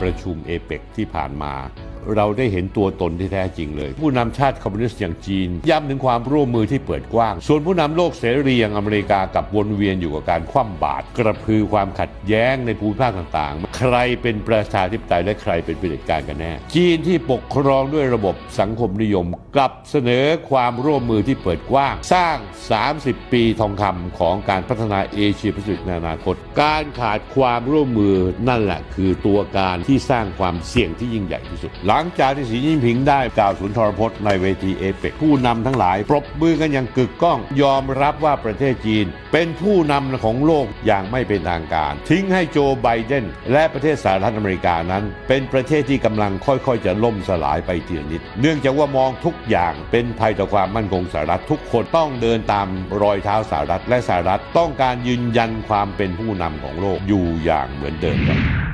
ประชุมเอเปกที่ผ่านมา เราได้เห็นตัวตนที่แท้จริงเลย ผู้นำชาติคอมมิวนิสต์อย่างจีน ย้ำถึงความร่วมมือที่เปิดกว้าง ส่วนผู้นำโลกเสรีอย่างอเมริกากับวนเวียนอยู่กับการคว่ำบาตรกระพือความขัดแย้งในภูมิภาคต่างๆ ใครเป็นประชาธิปไตยและใครเป็นเผด็จการกันแน่ จีนที่ปกครองด้วยระบบสังคมนิยมกลับเสนอความร่วมมือที่เปิดกว้าง สร้าง 30 ปีทองคำของการพัฒนาเอเชียแปซิฟิกในอนาคต การขาดความร่วมมือนั่นแหละคือตัวการที่สร้างความเสี่ยงที่ยิ่งใหญ่ที่สุดหลังจากที่สีจิ้นผิงได้กล่าวสุนทรพจน์ในเวทีเอเปกผู้นำทั้งหลาย ปรบมือกันอย่างกึกก้อง ยอมรับว่าประเทศจีน เป็นผู้นำของโลกอย่างไม่เป็นทางการ ทิ้งให้โจไบเดน และประเทศสหรัฐอเมริกานั้น เป็นประเทศที่กำลังค่อยๆ จะล่มสลายไปทีละนิด เนื่องจากว่ามองทุกอย่างเป็นภัยต่อความมั่นคงสหรัฐทุกคนต้องเดินตามรอยเท้าสหรัฐและสหรัฐต้องการยืนยันความเป็นผู้นำของโลกอยู่อย่างเหมือนเดิมครับ